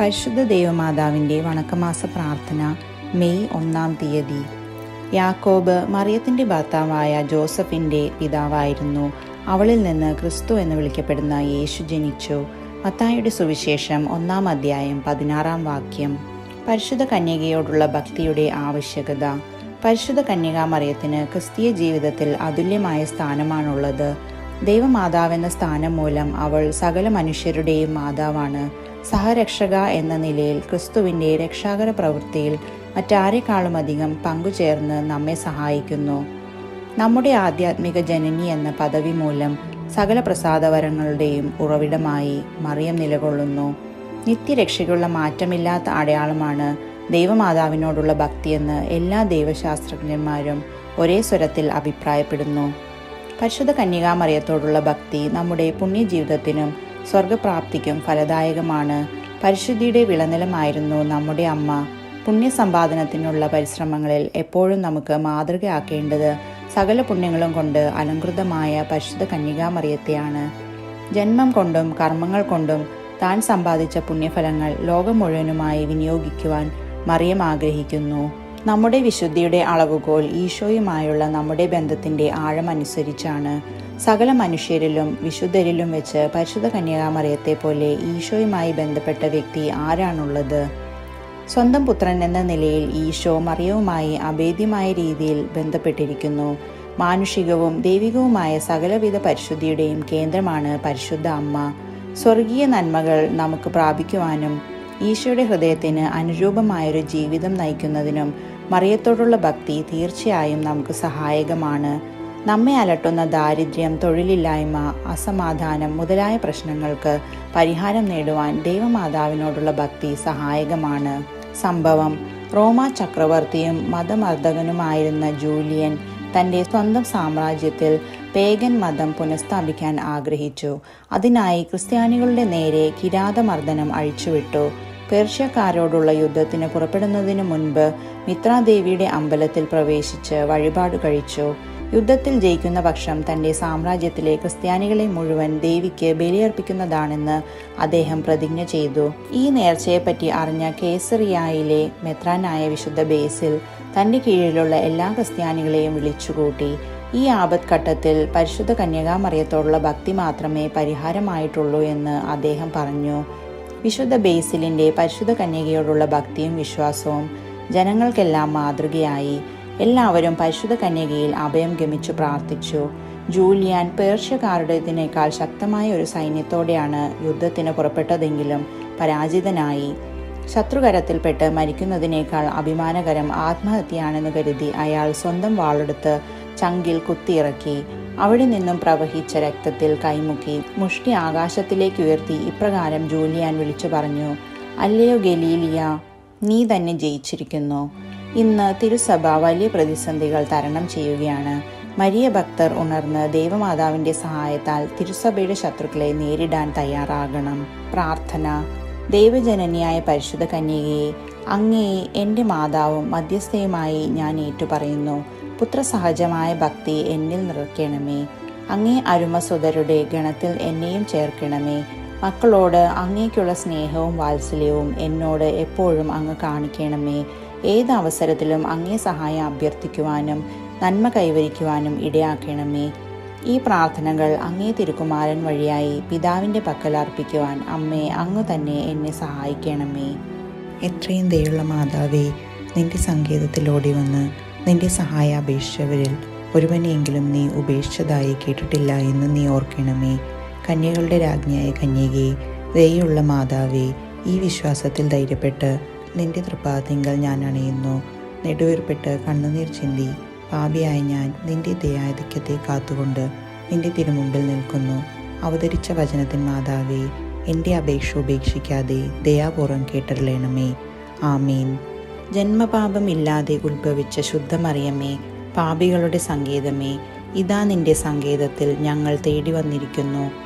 പരിശുദ്ധ ദേവമാതാവിന്റെ വണക്കമാസ പ്രാർത്ഥന മെയ് ഒന്നാം തീയതി. യാക്കോബ് മറിയത്തിന്റെ ഭർത്താവായ ജോസഫിന്റെ പിതാവായിരുന്നു. അവളിൽ നിന്ന് ക്രിസ്തു എന്ന് വിളിക്കപ്പെടുന്ന യേശു ജനിച്ചു. മത്തായുടെ സുവിശേഷം ഒന്നാം അധ്യായം പതിനാറാം വാക്യം. പരിശുദ്ധ കന്യകയോടുള്ള ഭക്തിയുടെ ആവശ്യകത. പരിശുദ്ധ കന്യകാ മറിയത്തിന് ക്രിസ്തീയ ജീവിതത്തിൽ അതുല്യമായ സ്ഥാനമാണുള്ളത്. ദൈവമാതാവെന്ന സ്ഥാനം മൂലം അവൾ സകല മനുഷ്യരുടെയും മാതാവാണ്. സഹരക്ഷക എന്ന നിലയിൽ ക്രിസ്തുവിന്റെ രക്ഷാകര പ്രവൃത്തിയിൽ മറ്റാരെക്കാളുമധികം പങ്കുചേർന്ന് നമ്മെ സഹായിക്കുന്നു. നമ്മുടെ ആധ്യാത്മിക ജനനി എന്ന പദവി മൂലം സകല പ്രസാദവരങ്ങളുടെയും ഉറവിടമായി മറിയം നിലകൊള്ളുന്നു. നിത്യരക്ഷയ്ക്കുള്ള മാറ്റമില്ലാത്ത അടയാളമാണ് ദൈവമാതാവിനോടുള്ള ഭക്തിയെന്ന് എല്ലാ ദൈവശാസ്ത്രജ്ഞന്മാരും ഒരേ സ്വരത്തിൽ അഭിപ്രായപ്പെടുന്നു. പരിശുദ്ധ കന്യകാമറിയത്തോടുള്ള ഭക്തി നമ്മുടെ പുണ്യജീവിതത്തിനും സ്വർഗപ്രാപ്തിക്കും ഫലദായകമാണ്. പരിശുദ്ധിയുടെ വിളനിലമായിരുന്നു നമ്മുടെ അമ്മ. പുണ്യസമ്പാദനത്തിനുള്ള പരിശ്രമങ്ങളിൽ എപ്പോഴും നമുക്ക് മാതൃകയാക്കേണ്ടത് സകല പുണ്യങ്ങളും കൊണ്ട് അലങ്കൃതമായ പരിശുദ്ധ കന്യകാമറിയത്തെയാണ്. ജന്മം കൊണ്ടും കർമ്മങ്ങൾ കൊണ്ടും താൻ സമ്പാദിച്ച പുണ്യഫലങ്ങൾ ലോകം മുഴുവനുമായി വിനിയോഗിക്കുവാൻ മറിയം ആഗ്രഹിക്കുന്നു. നമ്മുടെ വിശുദ്ധിയുടെ അളവുകോൽ ഈശോയുമായുള്ള നമ്മുടെ ബന്ധത്തിന്റെ ആഴമനുസരിച്ചാണ്. സകല മനുഷ്യരിലും വിശുദ്ധരിലും വെച്ച് പരിശുദ്ധ കന്യകാമറിയത്തെ പോലെ ഈശോയുമായി ബന്ധപ്പെട്ട വ്യക്തി ആരാണുള്ളത്? സ്വന്തം പുത്രൻ എന്ന നിലയിൽ ഈശോ മറിയവുമായി അഭേദ്യമായ രീതിയിൽ ബന്ധപ്പെട്ടിരിക്കുന്നു. മാനുഷികവും ദൈവികവുമായ സകലവിധ പരിശുദ്ധിയുടെയും കേന്ദ്രമാണ് പരിശുദ്ധ അമ്മ. സ്വർഗീയ നന്മകൾ നമുക്ക് പ്രാപിക്കുവാനും ഈശോയുടെ ഹൃദയത്തിന് അനുരൂപമായൊരു ജീവിതം നയിക്കുന്നതിനും മറിയത്തോടുള്ള ഭക്തി തീർച്ചയായും നമുക്ക് സഹായകമാണ്. നമ്മെ അലട്ടുന്ന ദാരിദ്ര്യം തൊഴിലില്ലായ്മ അസമാധാനം മുതലായ പ്രശ്നങ്ങൾക്ക് പരിഹാരം നേടുവാൻ ദൈവമാതാവിനോടുള്ള ഭക്തി സഹായകമാണ്. സംഭവം റോമ ചക്രവർത്തിയും മതമർദ്ദകനുമായിരുന്ന ജൂലിയൻ തന്റെ സ്വന്തം സാമ്രാജ്യത്തിൽ പേഗൻ മതം പുനഃസ്ഥാപിക്കാൻ ആഗ്രഹിച്ചു. അതിനായി ക്രിസ്ത്യാനികളുടെ നേരെ കിരാതമർദ്ദനം അഴിച്ചുവിട്ടു. പേർഷ്യക്കാരോടുള്ള യുദ്ധത്തിന് പുറപ്പെടുന്നതിന് മുൻപ് മിത്രാദേവിയുടെ അമ്പലത്തിൽ പ്രവേശിച്ച് വഴിപാട് കഴിച്ചു. യുദ്ധത്തിൽ ജയിക്കുന്ന പക്ഷം തന്റെ സാമ്രാജ്യത്തിലെ ക്രിസ്ത്യാനികളെ മുഴുവൻ ദേവിക്ക് ബലിയർപ്പിക്കുന്നതാണെന്ന് അദ്ദേഹം പ്രതിജ്ഞ ചെയ്തു. ഈ നേർച്ചയെപ്പറ്റി അറിഞ്ഞ കേസറിയായിലെ മെത്രാനായ വിശുദ്ധ ബേസിൽ തന്റെ കീഴിലുള്ള എല്ലാ ക്രിസ്ത്യാനികളെയും വിളിച്ചുകൂട്ടി ഈ ആപത് ഘട്ടത്തിൽ പരിശുദ്ധ കന്യകാമറിയത്തോടുള്ള ഭക്തി മാത്രമേ പരിഹാരമായിട്ടുള്ളൂ എന്ന് അദ്ദേഹം പറഞ്ഞു. വിശുദ്ധ ബേസിലിന്റെ പരിശുദ്ധ കന്യകയോടുള്ള ഭക്തിയും വിശ്വാസവും ജനങ്ങൾക്കെല്ലാം മാതൃകയായി. എല്ലാവരും പരിശുദ്ധ കന്യകയിൽ അഭയം ഗമിച്ചു പ്രാർത്ഥിച്ചു. ജൂലിയാൻ പേർഷ്യക്കാരുടേതിനേക്കാൾ ശക്തമായ ഒരു സൈന്യത്തോടെയാണ് യുദ്ധത്തിന് പുറപ്പെട്ടതെങ്കിലും പരാജിതനായി. ശത്രുകരത്തിൽപ്പെട്ട് മരിക്കുന്നതിനേക്കാൾ അഭിമാനകരം ആത്മഹത്യയാണെന്ന് കരുതി അയാൾ സ്വന്തം വാളെടുത്ത് ചങ്കിൽ കുത്തിയിറക്കി. അവിടെ നിന്നും പ്രവഹിച്ച രക്തത്തിൽ കൈമുക്കി മുഷ്ടി ആകാശത്തിലേക്ക് ഉയർത്തി ഇപ്രകാരം ജൂലിയാൻ വിളിച്ചു പറഞ്ഞു അല്ലയോ ഗലീലിയ നീ തന്നെ ജയിച്ചിരിക്കുന്നു. ഇന്ന് തിരുസഭ വലിയ പ്രതിസന്ധികൾ തരണം ചെയ്യുകയാണ്. മരിയ ഭക്തർ ഉണർന്ന് ദൈവമാതാവിന്റെ സഹായത്താൽ തിരുസഭയുടെ ശത്രുക്കളെ നേരിടാൻ തയ്യാറാകണം. പ്രാർത്ഥന. ദൈവജനനിയായ പരിശുദ്ധ കന്യകയെ അങ്ങയെ എന്റെ മാതാവും മധ്യസ്ഥയുമായി ഞാൻ ഏറ്റുപറയുന്നു. പുത്രസഹജമായ ഭക്തി എന്നിൽ നിറയ്ക്കണമേ. അങ്ങേ അരുമസുതരുടെ ഗണത്തിൽ എന്നെയും ചേർക്കണമേ. മക്കളോട് അങ്ങേക്കുള്ള സ്നേഹവും വാത്സല്യവും എന്നോട് എപ്പോഴും അങ്ങ് കാണിക്കണമേ. ഏത് അവസരത്തിലും അങ്ങേ സഹായം അഭ്യർത്ഥിക്കുവാനും നന്മ കൈവരിക്കുവാനും ഇടയാക്കണമേ. ഈ പ്രാർത്ഥനകൾ അങ്ങേ തിരുക്കുമാരൻ വഴിയായി പിതാവിന്റെ പക്കൽ അർപ്പിക്കുവാൻ അമ്മേ അങ്ങ് തന്നെ എന്നെ സഹായിക്കണമേ. എത്രയും ദയുള്ള മാതാവേ നിന്റെ സങ്കേതത്തിലോടി വന്ന് നിന്റെ സഹായ അപേക്ഷിച്ചവരിൽ ഒരുവനെയെങ്കിലും നീ ഉപേക്ഷിച്ചതായി കേട്ടിട്ടില്ല എന്ന് നീ ഓർക്കണമേ. കന്യകളുടെ രാജ്ഞിയായ കന്യകെ ദയുള്ള മാതാവേ ഈ വിശ്വാസത്തിൽ ധൈര്യപ്പെട്ട് നിന്റെ തൃപ്പാദത്തിങ്കൽ ഞാൻ അണയുന്നു. നെടുവേർപ്പെട്ട് കണ്ണുനീർ ചിന്തി പാപിയായ ഞാൻ നിന്റെ ദയാധിക്യത്തെ കാത്തുകൊണ്ട് നിന്റെ തിരുമുമ്പിൽ നിൽക്കുന്നു. അവതരിച്ച വചനത്തിൻ മാതാവേ എന്റെ അപേക്ഷ ഉപേക്ഷിക്കാതെ ദയാപൂർവം കേട്ടറിയണമേ. ആമീൻ. ജന്മപാപമില്ലാതെ ഉത്ഭവിച്ച ശുദ്ധമറിയമേ പാപികളുടെ സങ്കേതമേ ഇതാ നിന്റെ സങ്കേതത്തിൽ ഞങ്ങൾ തേടി വന്നിരിക്കുന്നു.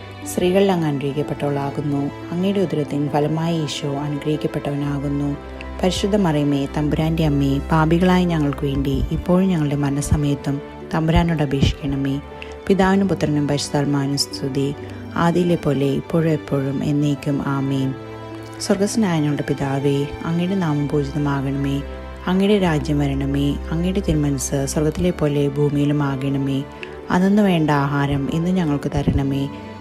സ്ത്രീകളിൽ അങ്ങ് അനുഗ്രഹിക്കപ്പെട്ടവളാകുന്നു. അങ്ങയുടെ ഉദരത്തിൻ ഫലമായ ഈശോ അനുഗ്രഹിക്കപ്പെട്ടവനാകുന്നു. പരിശുദ്ധ മറിയമേ തമ്പുരാന്റെ അമ്മേ പാപികളായ ഞങ്ങൾക്ക് വേണ്ടി ഇപ്പോഴും ഞങ്ങളുടെ മരണസമയത്തും തമ്പുരാനോട് അപേക്ഷിക്കണമേ. പിതാവിനും പുത്രനും പരിശുദ്ധാത്മാവിനും സ്തുതി. ആദിയിലെ പോലെ ഇപ്പോഴും എപ്പോഴും എന്നേക്കും ആമേൻ. സ്വർഗസ്നായ ഞങ്ങളുടെ പിതാവേ അങ്ങയുടെ നാമം പൂജിതമാകണമേ. അങ്ങയുടെ രാജ്യം വരണമേ. അങ്ങയുടെ തിരുമനസ് സ്വർഗത്തിലെ പോലെ ഭൂമിയിലും ആകണമേ. അതെന്ന് വേണ്ട ആഹാരം ഇന്ന് ഞങ്ങൾക്ക് തരണമേ.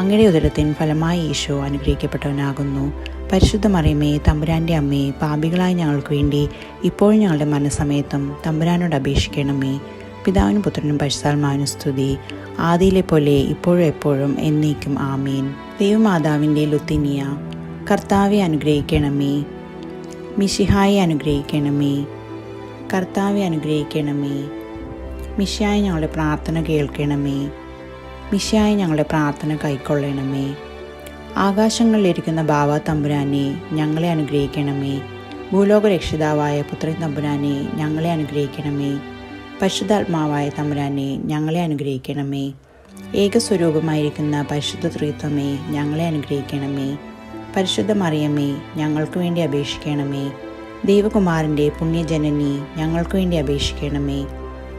അങ്ങയുടെ ഉദരത്തിൻ ഫലമായി ഈശോ അനുഗ്രഹിക്കപ്പെട്ടവനാകുന്നു. പരിശുദ്ധ മറിയമേ തമ്പുരാന്റെ അമ്മേ പാപികളായ ഞങ്ങൾക്ക് വേണ്ടി ഇപ്പോൾ ഞങ്ങളുടെ മനസ്സമയത്തും തമ്പുരാനോട് അപേക്ഷിക്കണമേ. പിതാവിനും പുത്രനും പരിശുദ്ധാത്മാവിനും സ്തുതി. ആദിയിലെ പോലെ ഇപ്പോഴും എപ്പോഴും എന്നേക്കും ആമീൻ. ദൈവമാതാവിന്റെ ലുത്തിനിയ കർത്താവെ അനുഗ്രഹിക്കണമേ. മിഷിഹായെ അനുഗ്രഹിക്കണമേ. കർത്താവെ അനുഗ്രഹിക്കണമേ. മിഷായി ഞങ്ങളുടെ പ്രാർത്ഥന കേൾക്കണമേ. മിഷായി ഞങ്ങളുടെ പ്രാർത്ഥന കൈക്കൊള്ളണമേ. ആകാശങ്ങളിലിരിക്കുന്ന ബാബ തമ്പുരാനെ ഞങ്ങളെ അനുഗ്രഹിക്കണമേ. ഭൂലോക രക്ഷിതാവായ പുത്രൻ തമ്പുരാനെ ഞങ്ങളെ അനുഗ്രഹിക്കണമേ. പരിശുദ്ധാത്മാവായ തമ്പുരാനെ ഞങ്ങളെ അനുഗ്രഹിക്കണമേ. ഏകസ്വരൂപമായിരിക്കുന്ന പരിശുദ്ധ ത്രിത്വമേ ഞങ്ങളെ അനുഗ്രഹിക്കണമേ. പരിശുദ്ധ മറിയമേ ഞങ്ങൾക്ക് വേണ്ടി അപേക്ഷിക്കണമേ. ദൈവകുമാരന്റെ പുണ്യജനനി ഞങ്ങൾക്ക് വേണ്ടി അപേക്ഷിക്കണമേ.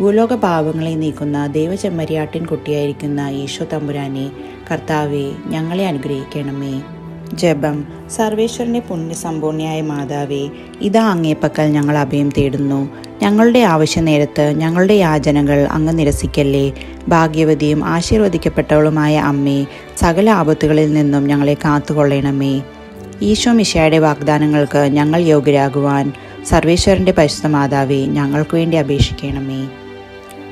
ഭൂലോക പാപങ്ങളെ നീക്കുന്ന ദൈവചെമ്മരിയാട്ടിൻ കുട്ടിയായിരിക്കുന്ന ഈശോ തമ്പുരാനെ കർത്താവെ ഞങ്ങളെ അനുഗ്രഹിക്കണമേ. ജപം. സർവേശ്വരന്റെ പുണ്യസമ്പൂർണയായ മാതാവേ ഇതാ അങ്ങേപ്പക്കൽ ഞങ്ങൾ അഭയം തേടുന്നു. ഞങ്ങളുടെ ആവശ്യ നേരത്ത് ഞങ്ങളുടെ യാചനകൾ അങ്ങ് നിരസിക്കല്ലേ. ഭാഗ്യവതിയും ആശീർവദിക്കപ്പെട്ടവളുമായ അമ്മേ സകല ആപത്തുകളിൽ നിന്നും ഞങ്ങളെ കാത്തുകൊള്ളണമേ. ഈശോ മിശയുടെ വാഗ്ദാനങ്ങൾക്ക് ഞങ്ങൾ യോഗ്യരാകുവാൻ സർവേശ്വരന്റെ പരിശുദ്ധ മാതാവേ ഞങ്ങൾക്ക് വേണ്ടി അപേക്ഷിക്കണമേ.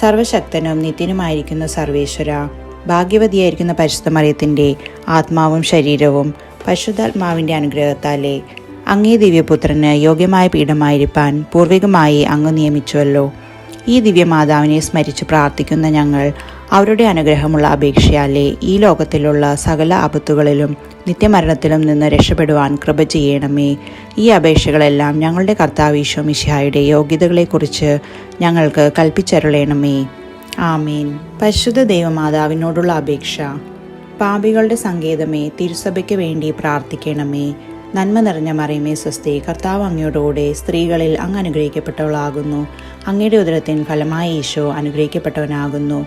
സർവശക്തനും നിത്യനുമായിരിക്കുന്ന സർവേശ്വര. ഭാഗ്യവതിയായിരിക്കുന്ന പരിശുദ്ധ മറിയത്തിന്റെ ആത്മാവും ശരീരവും പരിശുദ്ധാത്മാവിന്റെ അനുഗ്രഹത്താലേ അങ്ങേ ദിവ്യപുത്രന് യോഗ്യമായ പീഠമായിരിക്കാൻ പൂർവികമായി അങ്ങ് നിയമിച്ചുവല്ലോ. ഈ ദിവ്യമാതാവിനെ സ്മരിച്ച് പ്രാർത്ഥിക്കുന്ന ഞങ്ങൾ അവരുടെ അനുഗ്രഹമുള്ള അപേക്ഷയാലേ ഈ ലോകത്തിലുള്ള സകല ആപത്തുകളിലും നിത്യമരണത്തിലും നിന്ന് രക്ഷപ്പെടുവാൻ കൃപ ചെയ്യണമേ. ഈ അപേക്ഷകളെല്ലാം ഞങ്ങളുടെ കർത്താവ് ഈശോ മിശിഹായുടെ യോഗ്യതകളെക്കുറിച്ച് ഞങ്ങൾക്ക് കൽപ്പിച്ചരുളയണമേ ആമീൻ. പരിശുദ്ധ ദൈവമാതാവിനോടുള്ള അപേക്ഷ. പാപികളുടെ സങ്കേതമേ തിരുസഭയ്ക്ക് വേണ്ടി പ്രാർത്ഥിക്കണമേ. നന്മ നിറഞ്ഞ മറിയമേ സ്വസ്തി കർത്താവ് അങ്ങയോടുകൂടെ സ്ത്രീകളിൽ അങ്ങ് അനുഗ്രഹിക്കപ്പെട്ടവളാകുന്നു. അങ്ങയുടെ ഉദരത്തിൻ ഫലമായ ഈശോ അനുഗ്രഹിക്കപ്പെട്ടവനാകുന്നു.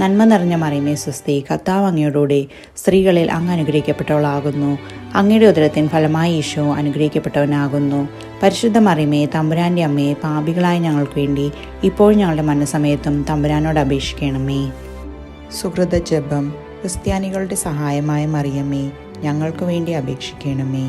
നന്മ നിറഞ്ഞ മറിയമേ സ്വസ്തി കർത്താവ് അങ്ങയോടുകൂടി സ്ത്രീകളിൽ അങ്ങ് അനുഗ്രഹിക്കപ്പെട്ടവളാകുന്നു. അങ്ങയുടെ ഉദരത്തിൻ ഫലമായി ഈശോ അനുഗ്രഹിക്കപ്പെട്ടവനാകുന്നു. പരിശുദ്ധ മറിയമേ തമ്പുരാന്റെ അമ്മയെ പാപികളായ ഞങ്ങൾക്ക് വേണ്ടി ഇപ്പോൾ ഞങ്ങളുടെ മനസ്സമയത്തും തമ്പുരാനോട് അപേക്ഷിക്കണമേ. സുഹൃത ജപം ക്രിസ്ത്യാനികളുടെ സഹായമായ മറിയമ്മേ ഞങ്ങൾക്ക് വേണ്ടി അപേക്ഷിക്കണമേ.